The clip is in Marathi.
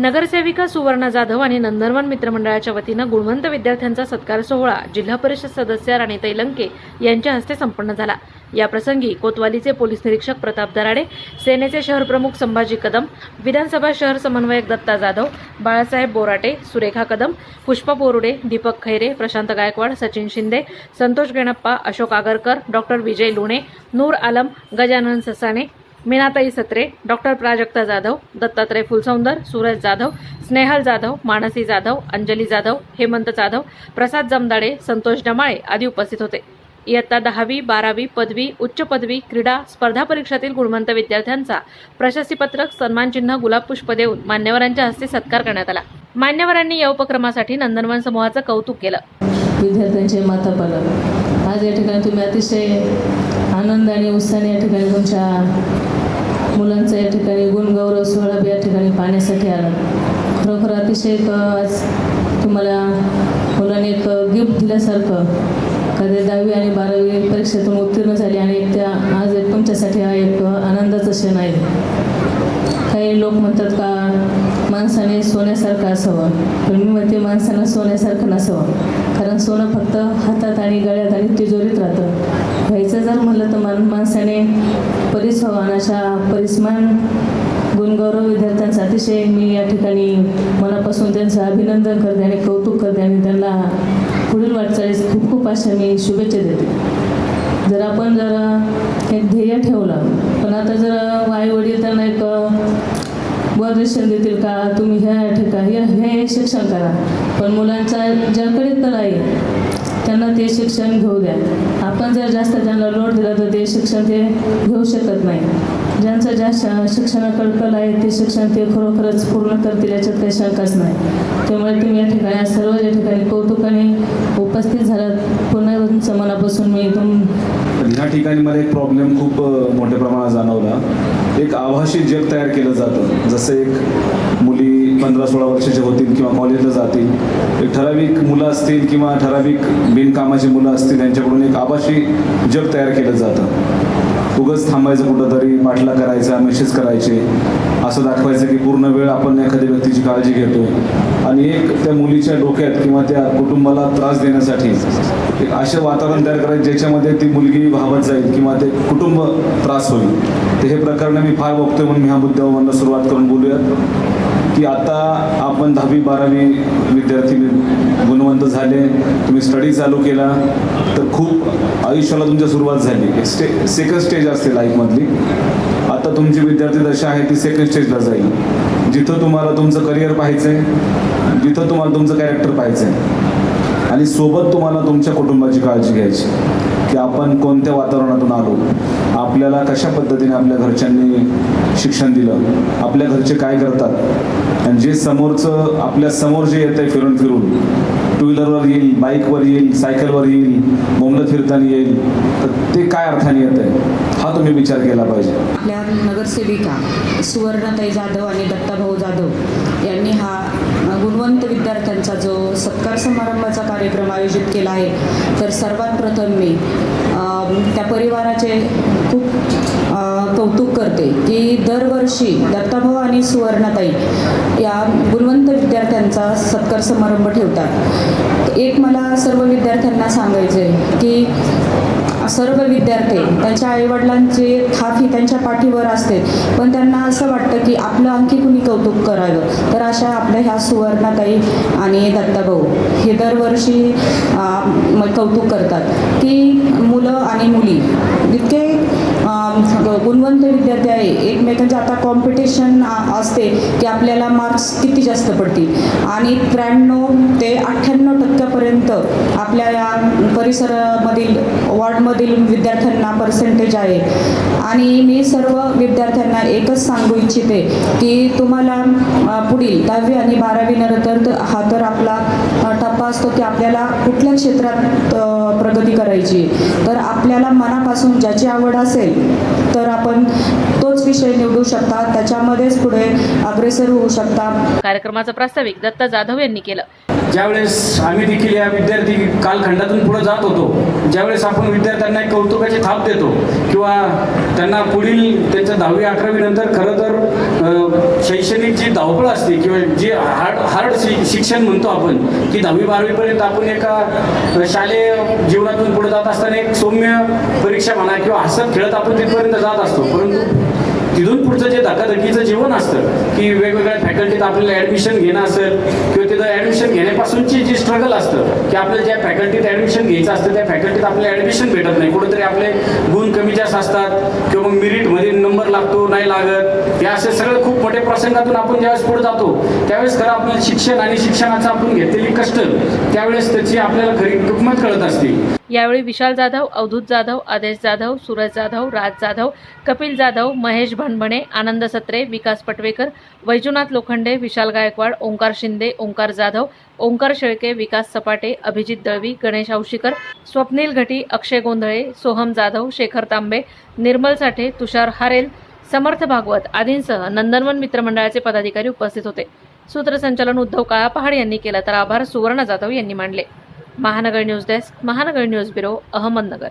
नगरसेविका सुवर्णा जाधव आणि नंदनवन मित्रमंडळाच्या वतीनं गुणवंत विद्यार्थ्यांचा सत्कार सोहळा जिल्हा परिषद सदस्य राणीताई लंके यांच्या हस्ते संपन्न झाला. या प्रसंगी कोतवालीचे पोलीस निरीक्षक प्रताप दराडे सेनेचे शहर प्रमुख संभाजी कदम विधानसभा शहर समन्वयक दत्ता जाधव बाळासाहेब बोराटे सुरेखा कदम पुष्पा बोरुडे दीपक खैरे प्रशांत गायकवाड सचिन शिंदे संतोष गेणप्पा अशोक आगरकर डॉक्टर विजय लुणे नूर आलम गजानन ससाणे मीनाताई सत्रे डॉक्टर प्राजक्ता जाधव दत्तात्रय फुलसौंदर सूरज जाधव स्नेहल जाधव मानसी जाधव अंजली जाधव हेमंत जाधव प्रसाद जमदाडे संतोष डमाळे आदी उपस्थित होते. इयत्ता दहावी बारावी पदवी उच्च पदवी क्रीडा स्पर्धा परीक्षातील गुणवंत विद्यार्थ्यांचा प्रशस्तीपत्रक सन्मानचिन्ह गुलाबपुष्प देऊन मान्यवरांच्या हस्ते सत्कार करण्यात आला. मान्यवरांनी या उपक्रमासाठी नंदनवन समूहाचं कौतुक केलं. विद्यार्थ्यांचे माता पालक आज या ठिकाणी तुम्ही अतिशय आनंद आणि उत्साहाने या ठिकाणी तुमच्या मुलांचा या ठिकाणी गुणगौरव सोहळा या ठिकाणी पाहण्यासाठी आला. खरोखर अतिशय एक आज तुम्हाला मुलांनी एक गिफ्ट दिल्यासारखं. कधी दहावी आणि बारावी परीक्षेतून उत्तीर्ण झाली आणि एक त्या आज हा एक आनंदाचा क्षण आहे. काही लोक म्हणतात का माणसाने सोन्यासारखं असावं. पण मी म्हणते माणसानं सोन्यासारखं नसावं. कारण सोनं फक्त हातात आणि गळ्यात आणि तिजोरीत राहतं. व्हायचं जर म्हणलं तर मान माणसाने परिसवान अशा परिसमान गुणगौरव विद्यार्थ्यांचा अतिशय मी या ठिकाणी मनापासून त्यांचं अभिनंदन करते आणि कौतुक करते आणि त्यांना पुढील वाटचालीस खूप खूप अशा मी शुभेच्छा देते. जर आपण जर एक ध्येय ठेवलं पण आता जर आई वडील त्यांना एक वरदर्शन देतील का तुम्ही ह्या ठिकाणी हे हे शिक्षण करा. पण मुलांचा ज्याकडे तर आहे त्यांना ते शिक्षण घेऊ द्या. आपण जर जास्त त्यांना लोड दिला तर ते शिक्षण ते घेऊ शकत नाही. ज्यांचं जास्त शिक्षणाकडे कल आहे ते शिक्षण ते खरोखरच पूर्ण करतील याच्यात काही शंकाच नाही. त्यामुळे तुम्ही या ठिकाणी सर्व या ठिकाणी कौतुकाने उपस्थित झालात पुन्हा तुमचं मनापासून मी तुम ह्या ठिकाणी मला एक प्रॉब्लेम खूप मोठ्या प्रमाणात जाणवला. एक आभासी जग तयार केलं जातं. जसं एक मुली पंधरा सोळा वर्षाच्या होतील किंवा कॉलेजला जातील. एक ठराविक मुलं असतील किंवा ठराविक बिनकामाची मुलं असतील त्यांच्याकडून एक आभासी जग तयार केलं जातं. उगच थांबायचं कुठंतरी पाठला करायचा मेसेज करायचे असं दाखवायचं की पूर्ण वेळ आपण एखाद्या व्यक्तीची काळजी घेतो आणि एक त्या मुलीच्या डोक्यात किंवा त्या कुटुंबाला त्रास देण्यासाठी एक असे वातावरण तयार करायचं ज्याच्यामध्ये ती मुलगी भावत जाईल किंवा ते कुटुंब त्रास होईल. तर हे प्रकरण मी फार बघतोय म्हणून मी ह्या मुद्द्यावर सुरुवात करून बोलूयात. की आता आपण दहावी बारावी विद्यार्थी गुणवंत झाले तुम्ही स्टडी चालू केला तर खूप आयुष्याला तुमच्या सुरुवात झाली. एक स्टे सेकंड स्टेज असते लाईफमधली आता तुमची विद्यार्थी दशा आहे ती सेकंड स्टेजला जाईल. जिथं तुम्हाला तुमचं करिअर पाहायचं आहे जिथं तुम्हाला तुमचं कॅरेक्टर पाहायचं आहे आणि सोबत तुम्हाला तुमच्या कुटुंबाची काळजी घ्यायची. की आपण कोणत्या वातावरणातून आलो? आपल्याला कशा पद्धतीने आपल्या घरच्यांनी शिक्षण दिलं? आपल्या घरचे काय करतात? आणि जे समोरचं आपल्यासमोर जे येतं आहे फिरून फिरून टू व्हीलरवर येईल बाईकवर येईल सायकलवर येईल बोंबलत फिरताना येईल तर ते काय अर्थाने येत आहे हा तुम्ही विचार केला पाहिजे. आपल्या नगरसेविका सुवर्णाताई जाधव आणि दत्ताभाऊ जाधव यांनी हा गुणवंत विद्यार्थ्यांचा जो सत्कार समारंभाचा कार्यक्रम आयोजित केला आहे तर सर्वात प्रथम मी त्या परिवाराचे खूप कौतुक करते की दरवर्षी दत्ताभाऊ आणि सुवर्णाताई या गुणवंत विद्यार्थ्यांचा सत्कार समारंभ ठेवतात. एक मला सर्व विद्यार्थ्यांना सांगायचं आहे की सर्व विद्यार्थी त्यांच्या आईवडिलांचे थाप ही त्यांच्या पाठीवर असते. पण त्यांना असं वाटतं की आपलं आणखी कुणी कौतुक करावं? तर अशा आपल्या ह्या सुवर्णाताई आणि दत्ताभाऊ हे दरवर्षी कौतुक करतात. की मुलं आणि मुली इतके गुणवंत विद्यार्थी आहे. एकमेकांचे आता कॉम्पिटिशन असते की आपल्याला मार्क्स किती जास्त पडतील. आणि त्र्याण्णव ते अठ्ठ्याण्णव टक्क्यापर्यंत आपल्या या परिसरामधील वॉर्डमधील विद्यार्थ्यांना पर्सेंटेज आहे. आणि मी सर्व विद्यार्थ्यांना एकच सांगू इच्छिते की तुम्हाला पुढील दहावी आणि बारावी नंतर हा तर आपला टप्पा असतो की आपल्याला कुठल्या क्षेत्रात प्रगती करायची. तर आपल्याला मनापासून ज्याची आवड असेल तर आपण तोच विषय निवडू शकता. त्याच्यामध्येच पुढे अग्रेसर होऊ शकता. कार्यक्रमाचं प्रास्ताविक दत्ता जाधव यांनी केलं. ज्यावेळेस आम्ही देखील या विद्यार्थी कालखंडातून पुढे जात होतो ज्यावेळेस आपण विद्यार्थ्यांना एक कौतुकाची थाप देतो किंवा त्यांना पुढील त्यांच्या दहावी अकरावी नंतर खरं तर शैक्षणिक जी धावपळ असते किंवा जे हार्ड हार्ड शि- शिक्षण म्हणतो आपण की दहावी बारावीपर्यंत आपण एका शालेय जीवनातून पुढे जात असताना एक सौम्य परीक्षा म्हणा किंवा हसत खेळत आपण तिथपर्यंत जात असतो. परंतु तिथून पुढचं जे धकाधकीचं जीवन असतं की वेगवेगळ्या फॅकल्टीत आपल्याला ॲडमिशन घेणं असेल किंवा तिथं ॲडमिशन घेण्यापासूनची जी स्ट्रगल असतं की आपल्याला ज्या फॅकल्टीत ॲडमिशन घ्यायचं असतं त्या फॅकल्टीत आपल्याला ॲडमिशन भेटत नाही. कुठेतरी आपले गुण कमी जास्त असतात किंवा मग मिरिटमध्ये नंबर लागतो नाही लागत. या असे सगळं खूप मोठ्या प्रसंगातून आपण ज्यावेळेस पुढे जातो त्यावेळेस खरं आपलं शिक्षण आणि शिक्षणाचं आपण घेतलेली कष्ट त्यावेळेस त्याची आपल्याला खरी किंमत कळत असते. यावेळी विशाल जाधव अवधूत जाधव आदेश जाधव सूरज जाधव राज जाधव कपिल जाधव महेश भणभणे आनंद सत्रे विकास पटवेकर वैजूनाथ लोखंडे विशाल गायकवाड ओंकार शिंदे ओंकार जाधव ओंकार शेळके विकास सपाटे अभिजित दळवी गणेश औशीकर स्वप्नील घटी अक्षय गोंधळे सोहम जाधव शेखर तांबे निर्मल साठे तुषार हारेल समर्थ भागवत आदींसह नंदनवन मित्रमंडळाचे पदाधिकारी उपस्थित होते. सूत्रसंचालन उद्धव काळा पहाड यांनी केलं तर आभार सुवर्ण जाधव यांनी मानले Mahanagar news desk Mahanagar news bureau Ahmednagar.